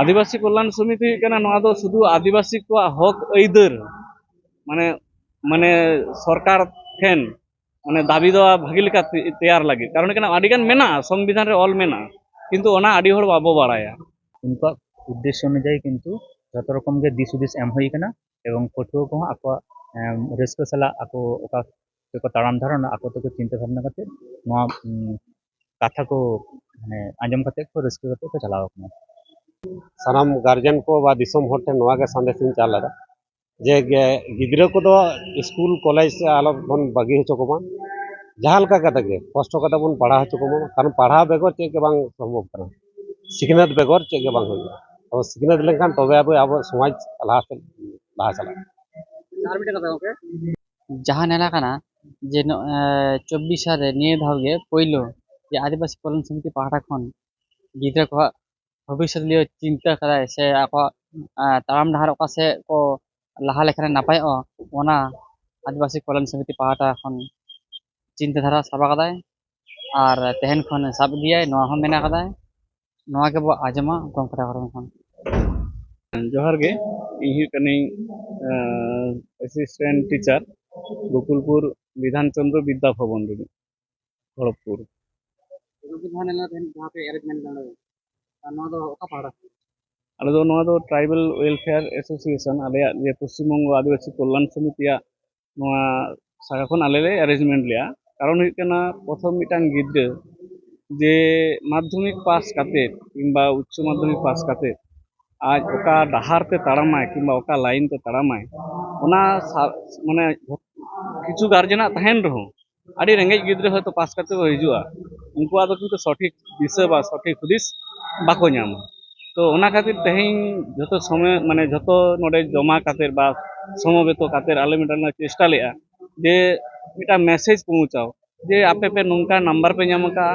ᱟᱹᱫᱤᱵᱟᱹᱥᱤ ᱠᱚᱞᱞᱟᱱ ᱥᱚᱢᱤᱛᱤ ᱦᱩᱭᱩᱜ ᱠᱟᱱᱟ ᱱᱚᱣᱟ ᱫᱚ ᱥᱩᱫᱷᱩ ᱟᱹᱫᱤᱵᱟᱹᱥᱤ ᱠᱚᱣᱟᱜ ᱦᱚᱠ ᱟᱹᱭᱫᱟᱹᱨ ᱢᱟᱱᱮ ᱢᱟᱱᱮ ᱥᱚᱨᱠᱟᱨ ᱴᱷᱮᱱ ᱢᱟᱱᱮ ᱫᱟᱵᱤ ᱫᱚ ᱵᱷᱟᱹᱜᱤ ᱞᱮᱠᱟ ᱛᱮᱭᱟᱨ ᱞᱟᱹᱜᱤᱫ ᱠᱟᱨণ ᱮখানে ᱟᱹᱰᱤᱜᱟᱱ ᱢᱮᱱᱟᱜᱼᱟ ᱥᱚᱝᱵᱤধান ᱨᱮ ᱚᱞ ᱢᱮᱱᱟᱜᱼᱟ কিন্তু ᱚᱱᱟ ᱟᱹᱰᱤ ᱦᱚᱲ ᱵᱟᱵᱚ ᱵᱟᱲᱟᱭᱟ ᱩᱱᱠᱩᱣᱟᱜ উদ্দেশ্য অনুযায়ী কিন্তু যত রকম ᱜᱮ দিশ ᱦᱩᱫᱤᱥ ᱮᱢ ᱦᱩᱭ ᱟᱠᱟᱱᱟ ᱮᱵᱚᱝ ᱯᱟᱹᱴᱷᱩᱣᱟᱹ ᱠᱚᱦᱚᱸ ᱟᱠᱚᱣᱟᱜ ᱨᱟᱹᱥᱠᱟᱹ ᱥᱟᱞᱟᱜ ᱟᱠᱚ ᱚᱠᱟ ᱛᱮᱠᱚ ᱛᱟᱲᱟᱢ ᱫᱷᱟᱨᱚᱱᱟ ᱟᱠᱚ ᱛᱮᱠᱚ ᱪᱤᱱᱛᱟᱹ ᱵᱷᱟᱵᱽᱱᱟ ᱠᱟᱛᱮᱫ ᱱᱚᱣᱟ ᱠᱟᱛᱷᱟ ᱠᱚ ᱢᱟᱱᱮ ᱟᱸᱡᱚᱢ ᱠᱟᱛᱮᱫ ᱠᱚ ᱨᱟᱹᱥᱠᱟᱹ ᱠᱟᱛᱮᱫ ᱠᱚ ᱪᱟᱞᱟᱣ ᱟᱠᱟᱱᱟ ᱥᱟᱱᱟᱢ ᱜᱟᱨᱡᱮᱱ ᱠᱚ ᱵᱟ ᱫᱤᱥᱚᱢ ᱦᱚᱲ ᱴᱷᱮᱱ ᱱᱚᱣᱟ ᱜᱮ ᱥᱟᱸᱫᱮᱥ ᱤᱧ ᱪᱟᱞ ᱮᱫᱟ ᱡᱮ ᱜᱮ- ᱜᱤᱫᱽᱨᱟᱹ ᱠᱚᱫᱚ ᱥᱠᱩᱞ ᱠᱚᱞᱮᱡᱽ ᱥᱮ ᱟᱞᱚ ᱵᱚᱱ ᱵᱟᱹᱜᱤ ᱦᱚᱪᱚ ᱠᱚᱢᱟ ᱡᱟᱦᱟᱸ ᱞᱮᱠᱟ ᱠᱟᱛᱮ ᱜᱮ ᱠᱚᱥᱴᱚ ᱠᱟᱛᱮ ᱵᱚᱱ ᱯᱟᱲᱦᱟᱣ ᱦᱚᱪᱚ ᱠᱚᱢᱟ ᱠᱟᱨᱚᱱ ᱯᱟᱲᱦᱟᱣ ᱵᱮᱜᱚᱨ ᱪᱮᱫ ᱜᱮ ᱵᱟᱝ ᱥᱚᱢᱵᱷᱚᱵ ᱠᱟᱱᱟ ᱥᱤᱠᱷᱱᱟᱹᱛ ᱵᱮᱜᱚᱨ ᱪᱮᱫ ᱜᱮ ᱵᱟᱝ ᱦᱩᱭᱩᱜᱼᱟ ᱟᱵᱚ ᱥᱤᱠᱷᱱᱟᱹᱛ ᱞᱮᱱᱠᱷᱟᱱ ᱛᱚᱵᱮ ᱟᱵᱚ ᱟᱵᱚ ᱥᱚᱢᱟᱡᱽ ᱞᱟᱦᱟ ᱥᱮᱫ ᱞᱟᱦᱟ ᱪᱟᱞᱟᱜᱼᱟ ᱡᱟᱦᱟᱸ ᱧᱮᱞ ᱟᱠᱟᱱᱟ ᱡᱮ ᱪᱚᱵᱵᱤᱥ ᱥᱟᱞ ᱨᱮ ᱱᱤᱭᱟᱹ ᱫᱷᱟᱣ ᱜᱮ ᱯᱳᱭᱞᱳ ᱡᱮ ᱟᱹᱫᱤᱵᱟᱹᱥᱤ ᱠᱚᱞᱚᱢ ᱥᱚᱢᱤᱛᱤ ᱯᱟᱦᱴᱟ ᱠᱷᱚᱱ ᱜᱤᱫᱽᱨᱟᱹ ᱠᱚᱣᱟᱜ ᱵᱷᱚᱵᱤᱥᱥᱚᱛ ᱞᱤᱭᱮ ᱪᱤᱱᱛᱟᱹ ᱠᱟᱫᱟᱭ ᱥᱮ ᱟᱠᱚᱣᱟᱜ ᱛᱟᱲᱟᱢ ᱰᱟᱦᱟᱨ ᱚᱠᱟ ᱥᱮᱫ ᱠᱚ ᱞᱟᱦᱟ ᱞᱮᱠᱷᱟᱱ ᱱᱟᱯᱟᱭᱚᱜᱼᱟ ᱚᱱᱟ ᱟᱹᱫᱤᱵᱟᱹᱥᱤ ᱠᱚᱞᱞᱟᱱ ᱥᱚᱢᱤᱛᱤ ᱯᱟᱦᱴᱟ ᱠᱷᱚᱱ ᱪᱤᱱᱛᱟᱹ ᱫᱷᱟᱨᱟ ᱥᱟᱵ ᱠᱟᱫᱟᱭ ᱟᱨ ᱛᱮᱦᱮᱧ ᱠᱷᱚᱱ ᱥᱟᱵ ᱤᱫᱤᱭᱟᱭ ᱱᱚᱣᱟ ᱦᱚᱸ ᱢᱮᱱᱟᱜ ᱠᱟᱫᱟᱭ ᱱᱚᱣᱟ ᱜᱮᱵᱚ ᱟᱸᱡᱚᱢᱟ ᱜᱚᱢᱠᱮ ᱦᱚᱲᱢᱚ ᱠᱷᱚᱱ ᱡᱚᱦᱟᱨ ᱜᱮ ᱤᱧ ᱦᱩᱭᱩᱜ ᱠᱟᱹᱱᱟᱹᱧ ᱮᱥᱤᱥᱴᱮᱱᱴ ᱴᱤᱪᱟᱨ ᱜᱳᱠᱩᱞᱯᱩᱨ বিধান চন্দ্র বিদ্যা ভবন ᱨᱮᱱᱤᱡ খড়ᱚᱜপুর ᱱᱚᱣᱟ ᱫᱚ ᱚᱠᱟ ᱯᱟᱦᱴᱟ ᱟᱞᱮ ᱫᱚ ᱱᱚᱣᱟ ᱫᱚ ᱴᱨᱟᱭᱵᱮᱞ ᱳᱭᱮᱞᱯᱷᱮᱭᱟᱨ ᱮᱥᱳᱥᱤᱭᱮᱥᱚᱱ ᱟᱞᱮᱭᱟᱜ ᱡᱮ ᱯᱚᱥᱪᱤᱢᱵᱚᱝᱜᱚ ᱟᱹᱫᱤᱵᱟᱹᱥᱤ ᱠᱚᱞᱞᱟᱱ ᱥᱚᱢᱤᱛᱤᱭᱟᱜ ᱱᱚᱣᱟ ᱥᱟᱠᱷᱟ ᱠᱷᱚᱱ ᱟᱞᱮ ᱞᱮ ᱮᱨᱮᱧᱡᱢᱮᱱᱴ ᱞᱮᱜᱼᱟ ᱠᱟᱨᱚᱱ ᱦᱩᱭᱩᱜ ᱠᱟᱱᱟ ᱯᱨᱚᱛᱷᱚᱢ ᱢᱤᱫᱴᱟᱝ ᱜᱤᱫᱽᱨᱟᱹ ᱡᱮ ᱢᱟᱫᱽᱫᱷᱚᱢᱤᱠ ᱯᱟᱥ ᱠᱟᱛᱮᱫ ᱠᱤᱝᱵᱟ ᱩᱪᱪᱚ ᱢᱟᱫᱽᱫᱷᱚᱢᱤᱠ ᱯᱟᱥ ᱠᱟᱛᱮᱫ ᱟᱡ ᱚᱠᱟ ᱰᱟᱦᱟᱨ ᱛᱮ ᱛᱟᱲᱟᱢᱟᱭ ᱠᱤᱝᱵᱟ ᱚᱠᱟ ᱞᱟᱭᱤᱱ ᱛᱮ ᱛᱟᱲᱟᱢᱟᱭ ᱚᱱᱟ ᱢᱟᱱᱮ ᱠᱤᱪᱷᱩ ᱜᱟᱨᱡᱮᱱᱟᱜ ᱛᱟᱦᱮᱱ ᱨᱮᱦᱚᱸ ᱟᱹᱰᱤ ᱨᱮᱸᱜᱮᱡ ᱜᱤᱫᱽᱨᱟᱹ ᱦᱚᱭᱛᱳ ᱯᱟᱥ ᱠᱟᱛᱮ ᱠᱚ ᱦᱤᱡᱩᱜᱼᱟ ᱩᱱᱠᱩᱣᱟᱜ ᱫᱚ ᱠᱤᱱᱛᱩ ᱥᱚᱴᱷᱤᱠ ᱫᱤᱥᱟᱹ ᱵᱟ ᱥᱚᱴᱷᱤᱠ ᱦᱩᱫᱤᱥ ᱵᱟᱠᱚ ᱧᱟᱢᱟ তো ᱚᱱᱟ ᱠᱷᱟᱹᱛᱤᱨ ᱛᱮᱦᱮᱧ ᱡᱷᱚᱛᱚ ᱥᱚᱢᱚᱭ ᱢᱟᱱᱮ ᱡᱷᱚᱛᱚ ᱱᱚᱰᱮ ᱡᱚᱢᱟ ᱠᱟᱛᱮᱫ ᱵᱟ ᱥᱚᱢᱚᱵᱮᱛᱚ ᱠᱟᱛᱮᱫ ᱟᱞᱮ ᱢᱤᱫᱴᱟᱝ ᱞᱮ ᱪᱮᱥᱴᱟ ᱞᱮᱜᱼᱟ ᱡᱮ ᱢᱤᱫᱴᱟᱝ ᱢᱮᱥᱮᱡᱽ ᱯᱳᱸᱣᱪᱷᱟᱣ ᱡᱮ ᱟᱯᱮ ᱯᱮ ᱱᱚᱝᱠᱟ ᱱᱟᱢᱵᱟᱨ ᱯᱮ ᱧᱟᱢ ᱟᱠᱟᱜᱼᱟ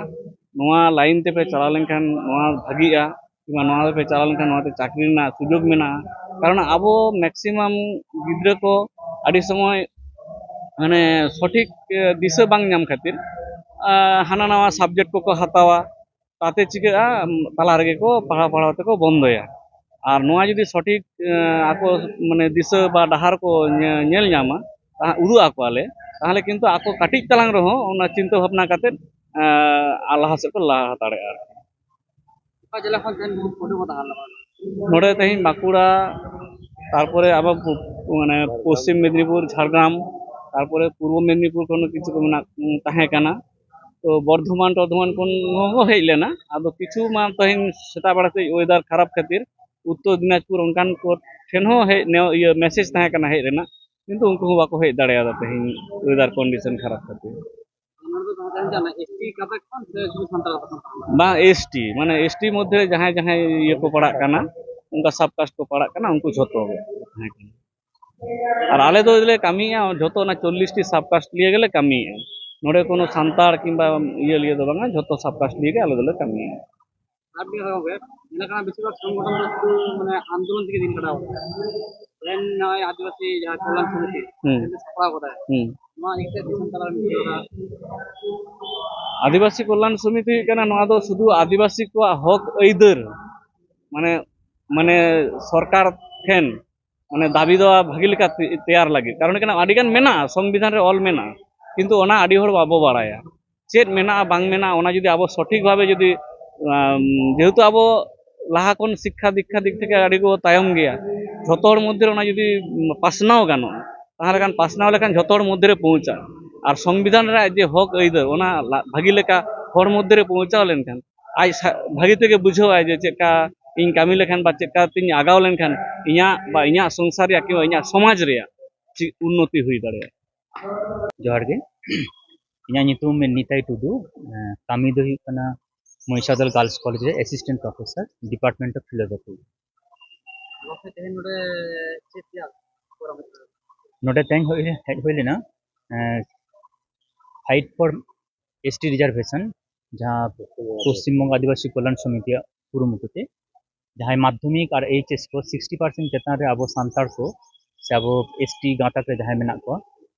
ᱱᱚᱣᱟ ᱞᱟᱭᱤᱱ ᱛᱮᱯᱮ ᱪᱟᱞᱟᱣ ᱞᱮᱱᱠᱷᱟᱱ ᱱᱚᱣᱟ ᱵᱷᱟᱜᱤᱜᱼᱟ কিংবা ᱱᱚᱣᱟ ᱛᱮᱯᱮ ᱪᱟᱞᱟᱣ ᱞᱮᱱᱠᱷᱟᱱ ᱱᱚᱣᱟᱛᱮ ᱪᱟᱹᱠᱨᱤ ᱨᱮᱱᱟᱜ সুযোগ ᱢᱮᱱᱟᱜᱼᱟ কারণ ᱟᱵᱚ ম্যাক্সিমাম ᱜᱤᱫᱽᱨᱟᱹ ᱠᱚ ᱟᱹᱰᱤ সময় মানে সঠিক আহ, দিশা বাং ᱧᱟᱢ খাতির ᱦᱟᱱᱟ ᱱᱟᱣᱟ ᱥᱟᱵᱡᱮᱠᱴ ᱠᱚᱠᱚ ᱦᱟᱛᱟᱣᱟ ᱛᱟᱛᱮ ᱪᱤᱠᱟᱹᱜᱼᱟ ᱛᱟᱞᱟ ᱨᱮᱜᱮ ᱠᱚ ᱯᱟᱲᱦᱟᱣ ᱯᱟᱲᱦᱟᱣ ᱛᱮᱠᱚ ᱵᱚᱱᱫᱚᱭᱟ ᱟᱨ ᱱᱚᱣᱟ ᱡᱩᱫᱤ ᱥᱚᱴᱷᱤᱠ ᱟᱠᱚ ᱢᱟᱱᱮ ᱫᱤᱥᱟᱹ ᱵᱟ ᱰᱟᱦᱟᱨ ᱠᱚ ᱧᱮᱞ ᱧᱟᱢᱟ ᱩᱫᱩᱜ ᱟᱠᱚᱣᱟᱞᱮ ᱛᱟᱦᱚᱞᱮ কিন্তু ᱟᱠᱚ ᱠᱟᱹᱴᱤᱡ ᱛᱟᱞᱟᱝ ᱨᱮᱦᱚᱸ ᱚᱱᱟ ᱪᱤᱱᱛᱟᱹ ᱵᱷᱟᱵᱽᱱᱟ ᱠᱟᱛᱮᱫ ᱞᱟᱦᱟ ᱥᱮᱫ ᱠᱚ ᱞᱟᱦᱟ ᱫᱟᱲᱮᱭᱟᱜᱼᱟ ᱚᱠᱟ ᱡᱮᱞᱟ ᱠᱷᱚᱱ ᱛᱮᱦᱮᱧ ᱱᱚᱰᱮ ᱠᱚ ᱛᱟᱦᱮᱸ ᱞᱮᱱᱟ ᱱᱚᱰᱮ ᱛᱮᱦᱮᱧ ᱵᱟᱸᱠᱩᱲᱟ ᱛᱟᱨᱯᱚᱨᱮ ᱟᱵᱟᱨ মানে পশ্চিম মেদিনীপুর ঝাড়গ্রাম তারপরে পূর্ব মেদিনীপুর কোনো কিছু ᱠᱚ ᱢᱮᱱᱟᱜ ᱛᱟᱦᱮᱸ ᱠᱟᱱᱟ তো বর্ধমান টর্ধমান কোনো হইলে না আদো কিছু মা তহিন সেটা বাড়াতে ওয়েদার খারাপ খাতির উত্তর দিনাজপুর অনকান কো ঠেন হো হে ইয়ে মেসেজ তাহে কানা হে রেনা কিন্তু উনকু হো বাকো হে দাঁড়ায়া তহিন ওয়েদার কন্ডিশন খারাপ খাতির ᱵᱟᱝ ᱮᱥᱴᱤ ᱢᱟᱱᱮ ᱮᱥᱴᱤ ᱢᱚᱫᱽᱫᱷᱮ ᱨᱮ ᱡᱟᱦᱟᱸᱭ ᱡᱟᱦᱟᱸᱭ ᱤᱭᱟᱹ ᱠᱚ ᱯᱟᱲᱟᱜ ᱠᱟᱱᱟ ᱚᱱᱠᱟ ᱥᱟᱵᱠᱟᱥᱴ ᱠᱚ ᱯᱟᱲᱟᱜ ᱠᱟᱱᱟ ᱩᱱᱠᱩ ᱡᱷᱚᱛᱚ ᱜᱮ ᱟᱨ ᱟᱞᱮ ᱫᱚ ᱞᱮ ᱠᱟᱹᱢᱤᱭᱟ ᱡᱷᱚᱛᱚ ᱚᱱᱟ ᱪᱚᱞᱞᱤᱥᱴᱤ ᱥᱟᱵᱠᱟᱥᱴ ᱞᱤᱭᱮ ᱜᱮᱞᱮ ᱠᱟᱹᱢᱤᱭᱟ ᱱᱚᱰᱮ ᱠᱳᱱᱳ ᱥᱟᱱᱛᱟᱲ ᱠᱤᱝᱵᱟ ᱤᱭᱟᱹ ᱞᱤᱭᱟᱹ ᱫᱚ ᱵᱟᱝᱟ ᱡᱷᱚᱛᱚ ᱥᱟᱵᱠᱟᱥᱴ ᱞᱤᱭᱮ ᱜᱮ ᱟᱞᱮ ᱫᱚᱞᱮ ᱠᱟᱹᱢᱤᱭᱟ ᱟᱨ ᱢᱤᱫ ᱨᱚᱠᱚᱢ ᱜᱮ ᱢᱮᱱᱠᱷᱟᱱ ᱵᱮᱥᱤᱨᱵᱷᱟᱜ ᱥᱚᱝᱜᱚᱴᱷᱚᱱ ᱫᱚ শুধু মানে আন্দোলন থেকে দিন কাটাও রেন নয় আদিবাসী যারা কল্যাণ সমিতি সাপড়াও কোথায় ᱱᱚᱣᱟ ᱤᱠᱛᱮ ᱫᱤᱥᱚᱢ ᱛᱟᱞᱟᱨᱮ আদিবাসী কল্যাণ সমিতি কেনা নয়া দো শুধু আদিবাসী কো হক আইদার মানে মানে সরকার ᱴᱷᱮᱱ মানে দাবি দেওয়া ভাগি লেখা তৈয়ার লাগে কারণ কেন আডিগান মেনা সংবিধান রে অল মেনা কিন্তু ᱚᱱᱟ ᱟᱹᱰᱤ ᱦᱚᱲ ᱵᱟᱵᱚ ᱵᱟᱲᱟᱭᱟ ᱪᱮᱫ ᱢᱮᱱᱟᱜᱼᱟ ᱵᱟᱝ ᱢᱮᱱᱟᱜᱼᱟ ᱚᱱᱟ ᱡᱩᱫᱤ ᱟᱵᱚ ᱥᱚᱴᱷᱤᱠ ᱵᱷᱟᱵᱮ যেহেতু আবো লাহা কোন শিক্ষা দীক্ষা দিক থেকে আড়ি তায়ম গিয়া যত মধ্যে ওনা যদি পাসনাও গানো, তাহলে কান পাসনাও লেখান যত মধ্যে পৌঁছা আর সংবিধান যে হক আইদার ওনা ভাগি লেখা হর মধ্যে পৌঁছাও লেনখান আজ ভাগি থেকে বুঝাও যে চেকা ইন কামি লেখান বা চেকা তিন আগাও লেনখান ইয়া বা ইয়া সংসার কিংবা ইয়া সমাজ রিয়া উন্নতি হয়ে দাঁড়ায় ᱡᱚᱦᱟᱨ ᱜᱮ ᱤᱧᱟᱹᱜ ᱧᱩᱛᱩᱢ ᱱᱤᱛᱟᱭ ᱴᱩᱰᱩ ᱠᱟᱹᱢᱤ ᱫᱚ ᱦᱩᱭᱩᱜ ᱠᱟᱱᱟ ᱢᱚᱭᱥᱟᱫᱚᱞ ᱜᱟᱨᱞᱥ ᱠᱚᱞᱮᱡ ᱨᱮ assistant professor department of philosophy ᱱᱚᱰᱮ ᱛᱮᱦᱮᱧ ᱦᱩᱭ ᱦᱮᱡ ᱦᱩᱭ ᱞᱮᱱᱟ ফাইট ফর এসটি রিজার্ভেশন ᱡᱟᱦᱟᱸ ᱯᱚᱥᱪᱤᱢᱵᱚᱝᱜᱚ ᱟᱹᱫᱤᱵᱟᱹᱥᱤ ᱠᱚᱞᱞᱟᱱ ᱥᱚᱢᱤᱛᱤᱭᱟᱜ ᱠᱩᱨᱩᱢᱩᱴᱩᱛᱮ ᱡᱟᱦᱟᱸᱭ ᱢᱟᱫᱽᱫᱷᱚᱢᱤᱠ ᱟᱨ এইᱪ ᱮᱥ ᱠᱚ ᱥᱤᱠᱥᱴᱤ ᱯᱟᱨᱥᱮᱱᱴ ᱪᱮᱛᱟᱱ ᱨᱮ ᱟᱵᱚ ᱥᱟᱱᱛᱟᱲ ᱠᱚ ᱥᱮ ᱟᱵᱚ ᱮᱥ ᱴᱤ ᱜᱟᱸᱛᱟᱠ ᱨᱮ ᱡᱟᱦᱟᱸᱭ ᱢᱮᱱᱟᱜ ᱠᱚᱣᱟ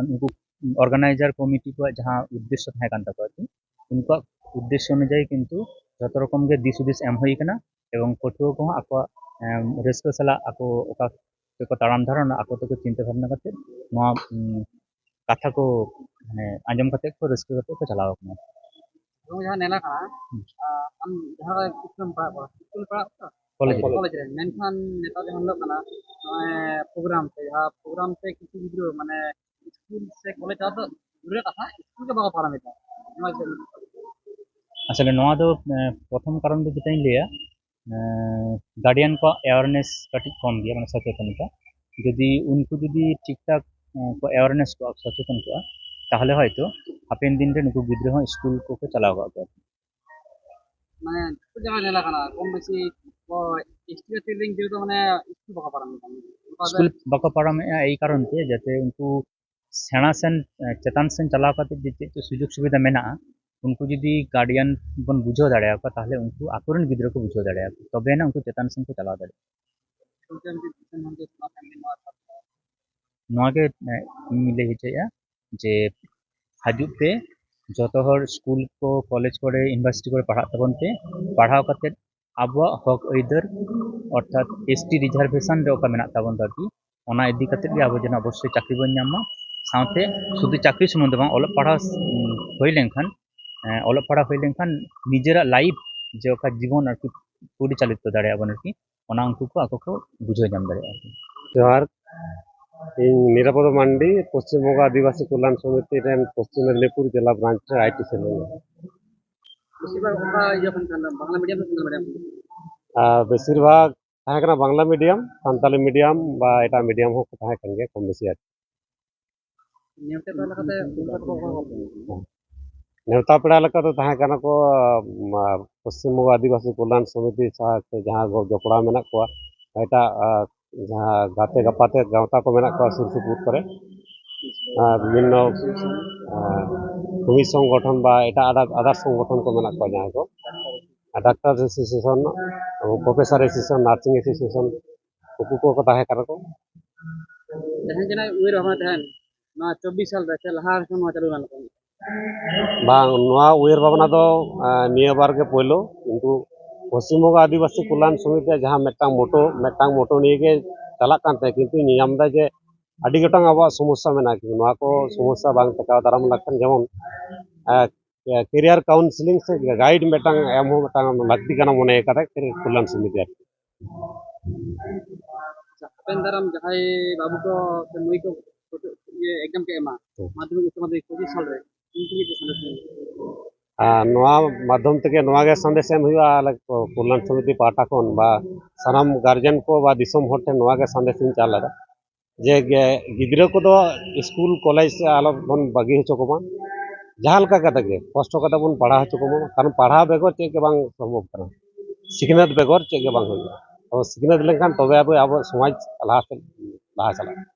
ᱩᱱᱠᱩ ᱚᱨᱜᱟᱱᱟᱭᱡᱟᱨ ᱠᱚᱢᱤᱴᱤ ᱠᱚᱣᱟᱜ ᱡᱟᱦᱟᱸ ᱩᱫᱽᱫᱮᱥᱥᱚ ᱛᱟᱦᱮᱸ ᱠᱟᱱ ᱛᱟᱠᱚᱣᱟ ᱠᱤ ᱩᱱᱠᱩᱣᱟᱜ ᱩᱫᱽᱫᱮᱥᱥᱚ ᱚᱱᱩᱡᱟᱭᱤ ᱠᱤᱱᱛᱩ ᱡᱚᱛᱚ ᱨᱚᱠᱚᱢ ᱜᱮ ᱫᱤᱥ ᱦᱩᱫᱤᱥ ᱮᱢ ᱦᱩᱭ ᱟᱠᱟᱱᱟ ᱮᱵᱚᱝ ᱯᱟᱹᱴᱷᱩᱣᱟᱹ ᱠᱚᱦᱚᱸ ᱟᱠᱚᱣᱟᱜ ᱨᱟᱹᱥᱠᱟᱹ ᱥᱟᱞᱟᱜ ᱟᱠᱚ ᱚᱠᱟ ᱛᱮᱠᱚ ᱛᱟᱲᱟᱢ ᱫᱷᱟᱨᱚᱱᱟ ᱟᱠᱚ ᱛᱮᱠᱚ ᱪᱤᱱᱛᱟᱹ ᱵᱷᱟᱵᱱᱟ ᱠᱟᱛᱮᱫ ᱱᱚᱣᱟ ᱠᱟᱛᱷᱟ ᱠᱚ ᱢᱟᱱᱮ ᱟᱸᱡᱚᱢ ᱠᱟᱛᱮᱫ ᱠᱚ ᱨᱟᱹᱥᱠᱟᱹ ᱠᱟᱛᱮ ᱠᱚ ᱪᱟᱞᱟᱣ ᱟᱠᱟᱱᱟ এবং যাহা নেলা কানা আম যাহা স্কুল পড়া পড়া স্কুল পড়া কলেজ কলেজ রে মেনখান নেতা যখন লোক কানা প্রোগ্রাম তে যাহা প্রোগ্রাম তে কিছু কিছু মানে అసలు నోదో ప్రథమ కారణం যেটা লিয়া গার্ডিয়ান কো অ্যাওয়ারনেস কাটি কম গিয়া মানে সচেতনতা। যদি উনকু যদি ঠিকঠাক অ্যাওয়ারনেস কো সচেতন কো তাহলে হয়তো হাপেন দিন রে নুকু বিদ্রোহ স্কুল কোকে চালাও গা মানে জায়গা জেলা কানা? কম বেশি স্কুল মানে বকপারামে এই কারণে যাতে উনকু ᱥᱮᱬᱟ ᱥᱮᱱ ᱪᱮᱛᱟᱱ ᱥᱮᱱ ᱪᱟᱞᱟᱣ ᱠᱟᱛᱮ ᱡᱮ ᱪᱮᱫ ᱪᱮᱫ ᱥᱩᱡᱳᱜᱽ ᱥᱩᱵᱤᱫᱷᱟ ᱢᱮᱱᱟᱜᱼᱟ ᱩᱱᱠᱩ ᱡᱩᱫᱤ ᱜᱟᱨᱰᱤᱭᱟᱱ ᱵᱚᱱ ᱵᱩᱡᱷᱟᱹᱣ ᱫᱟᱲᱮᱭᱟᱠᱚᱣᱟ ᱛᱟᱦᱚᱞᱮ ᱩᱱᱠᱩ ᱟᱠᱚᱨᱮᱱ ᱜᱤᱫᱽᱨᱟᱹ ᱠᱚ ᱵᱩᱡᱷᱟᱹᱣ ᱫᱟᱲᱮᱭᱟᱠᱚᱣᱟ ᱛᱚᱵᱮ ᱟᱱᱟ ᱩᱱᱠᱩ ᱪᱮᱛᱟᱱ ᱥᱮᱱ ᱠᱚ ᱪᱟᱞᱟᱣ ᱫᱟᱲᱮᱭᱟᱜᱼᱟ ᱱᱚᱣᱟ ᱜᱮ ᱤᱧ ᱞᱟᱹᱭ ᱦᱚᱪᱚᱭᱮᱜᱼᱟ ᱡᱮ ᱦᱟᱡᱩᱜ ᱯᱮ ᱡᱚᱛᱚ ᱦᱚᱲ ᱥᱠᱩᱞ ᱠᱚ ᱠᱚᱞᱮᱡᱽ ᱠᱚᱨᱮ ᱤᱭᱩᱱᱤᱵᱷᱟᱨᱥᱤᱴᱤ ᱠᱚᱨᱮ ᱯᱟᱲᱦᱟᱜ ᱛᱟᱵᱚᱱ ᱯᱮ ᱯᱟᱲᱦᱟᱣ ᱠᱟᱛᱮ ᱟᱵᱚᱣᱟᱜ ᱦᱚᱠ ᱟᱹᱭᱫᱟᱹᱨ ᱚᱨᱛᱷᱟᱛ ᱮᱥ ᱴᱤ ᱨᱤᱡᱟᱨᱵᱷᱮᱥᱚᱱ ᱨᱮ ᱚᱠᱟ ᱢᱮᱱᱟᱜ ᱛᱟᱵᱚᱱ ᱫᱚ ᱟᱨᱠᱤ ᱚᱱᱟ ᱤᱫᱤ ᱠᱟᱛᱮ ᱜᱮ ᱟᱵᱚ ᱡᱮᱱᱚ ᱚᱵᱚᱥᱥᱳᱭ ᱪᱟᱹᱠᱨᱤ ᱵᱚᱱ ᱧᱟᱢ ᱢᱟ ᱥᱟᱶᱛᱮ ᱥᱩᱫᱷᱩ ᱪᱟᱹᱠᱨᱤ ᱥᱩᱢᱩᱝ ᱫᱚ ᱵᱟᱝ ᱚᱞᱚᱜ ᱯᱟᱲᱦᱟᱣ ᱦᱩᱭ ᱞᱮᱱᱠᱷᱟᱱ ᱚᱞᱚᱜ ᱯᱟᱲᱦᱟᱣ ᱦᱩᱭ ᱞᱮᱱᱠᱷᱟᱱ ᱱᱤᱡᱮᱨᱟᱜ ᱞᱟᱭᱤᱯᱷ ᱡᱮ ᱚᱠᱟ ᱡᱤᱵᱚᱱ ᱟᱨᱠᱤ ᱯᱚᱨᱤᱪᱟলিত ᱫᱟᱲᱮᱭᱟᱜ ᱵᱚᱱ ᱟᱨᱠᱤ ᱚᱱᱟ ᱩᱱᱠᱩ ᱠᱚ ᱟᱠᱚ ᱠᱚ ᱵᱩᱡᱷᱟᱹᱣ ᱧᱟᱢ ᱫᱟᱲᱮᱭᱟᱜᱼᱟ ᱡᱚᱦᱟᱨ ᱤᱧ ᱱᱤᱨᱟᱯᱚᱫ ᱢᱟᱱᱰᱤ ᱯᱚᱥᱪᱤᱢ ᱵᱚᱝᱜᱚ ᱟᱹᱫᱤᱵᱟᱹᱥᱤ ᱠᱚᱞযাণ ᱥᱚᱢᱤᱛᱤ ᱨᱮᱱ ᱯᱚᱥᱪᱤᱢ ᱢᱮᱫᱽᱱᱤᱯᱩᱨ ᱡᱮᱞᱟ ᱵᱨᱟᱧᱪ ᱨᱮ ᱟᱭᱴᱤ ᱥᱮᱞ বেশিরভাগ তাহলে বাংলা মিডিয়াম সান্তালি মিডিয়াম বা এটা মিডিয়াম হোক তাহলে কম বেশি আর ᱱᱮᱣᱛᱟ ᱯᱮᱲᱟ ᱞᱮᱠᱟ ᱫᱚ ᱛᱟᱦᱮᱸ ᱠᱟᱱᱟ ᱠᱚ ᱯᱚᱥᱪᱤᱢ ᱵᱚᱝᱜᱚ ᱟᱹᱫᱤᱵᱟᱹᱥᱤ ᱠᱚᱞᱭᱟᱱ ᱥᱚᱢᱤᱛᱤ ᱥᱟᱶᱛᱮ ᱡᱟᱦᱟᱸ ᱡᱚᱯᱲᱟᱣ ᱢᱮᱱᱟᱜ ᱠᱚᱣᱟ ᱮᱴᱟᱜ ᱡᱟᱦᱟᱸ ᱜᱟᱛᱮ ᱜᱟᱯᱟᱛᱮ ᱜᱟᱶᱛᱟ ᱠᱚ ᱢᱮᱱᱟᱜ ᱠᱚᱣᱟ ᱥᱩᱨᱥᱩᱯᱩᱨ ᱠᱚᱨᱮ ᱟᱨ ᱵᱤᱵᱷᱤᱱᱱᱚ সংগঠন ᱥᱚᱝᱜᱚᱴᱷᱚᱱ ᱵᱟ ᱮᱴᱟᱜ সংগঠন ᱥᱚᱝᱜᱚᱴᱷᱚᱱ ᱠᱚ ᱢᱮᱱᱟᱜ ᱠᱚᱣᱟ ᱡᱟᱦᱟᱸᱭ ᱠᱚ doctor association professor nursing nursing উকু ᱩᱱᱠᱩ ᱠᱚ ᱛᱟᱦᱮᱸ ᱠᱟᱱᱟ ᱠᱚ जहां जना वे रहमत हैं ᱱᱚᱣᱟ ᱪᱚᱵᱵᱤᱥ ᱥᱟᱞᱨᱮ ᱥᱮ ᱞᱟᱦᱟ ᱨᱮᱦᱚᱸ ᱱᱚᱣᱟ ᱪᱟᱹᱞᱩ ᱜᱟᱱᱚᱜ ᱠᱟᱱᱟ ᱵᱟᱝ ᱱᱚᱣᱟ ᱩᱭᱦᱟᱹᱨ ᱵᱷᱟᱵᱽᱱᱟ ᱫᱚ ᱱᱤᱭᱟᱹ ᱵᱟᱨ ᱜᱮ ᱯᱳᱭᱞᱳ ᱠᱤᱱᱛᱩ ᱯᱚᱥᱪᱤᱢᱵᱚᱝᱜᱚ ᱟᱹᱫᱤᱵᱟᱹᱥᱤ ᱠᱚᱞযাণ ᱥᱚᱢᱤᱛᱤᱭᱟᱜ ᱡᱟᱦᱟᱸ ᱢᱤᱫᱴᱟᱝ ᱢᱳᱴᱳ ᱢᱤᱫᱴᱟᱝ ᱢᱳᱴᱳ ᱱᱤᱭᱮ ᱜᱮ ᱪᱟᱞᱟᱜ ᱠᱟᱱ ᱛᱟᱦᱮᱸ ᱠᱤᱱᱛᱩ ᱧᱮᱧᱟᱢᱫᱟ ᱡᱮ ᱟᱹᱰᱤ ᱜᱚᱴᱟᱝ ᱟᱵᱚᱣᱟᱜ ᱥᱚᱢᱚᱥᱥᱟ ᱢᱮᱱᱟᱜᱼᱟ ᱠᱤᱱᱛᱩ ᱱᱚᱣᱟ ᱠᱚ ᱥᱚᱢᱚᱥᱥᱟ ᱵᱟᱝ ᱴᱮᱠᱟᱣ ᱫᱟᱨᱟᱢ ᱞᱮᱠᱷᱟᱱ ᱡᱮᱢᱚᱱ ᱠᱮᱨᱤᱭᱟᱨ কাউন্সিলিং ᱥᱮ গাইড ᱢᱤᱫᱴᱟᱝ ᱮᱢ ᱦᱚᱸ ᱢᱤᱫᱴᱟᱝ ᱞᱟᱹᱠᱛᱤ ᱠᱟᱱᱟ ᱢᱚᱱᱮ ᱠᱟᱫᱟ ᱠᱮᱨᱤᱭᱟᱨ ᱠᱚᱞযাণ ᱥᱚᱢᱤᱛᱤ ᱟᱨᱠᱤ ᱦᱟᱯᱮᱱ ᱫᱟᱨᱟᱢ ᱡᱟᱦᱟᱸᱭ ᱵᱟᱹᱵᱩ ᱠᱚ ᱥᱮ ᱢᱟᱹᱭ ᱠᱚ माध्यम संदेश कल्याण समिति पाटा खन साम गार्जन को दिसम हर संदेश चालेद जे गिद्रा को स्कूल कलेज अलग बन बागी को जहाँगे कष्ट बन पढ़ा हचो कारण पढ़ा बेगर चेक सम्भव करना सिकनत बेगर चेक अब सिकनत लेखान तब अब समाज लहा लहा चला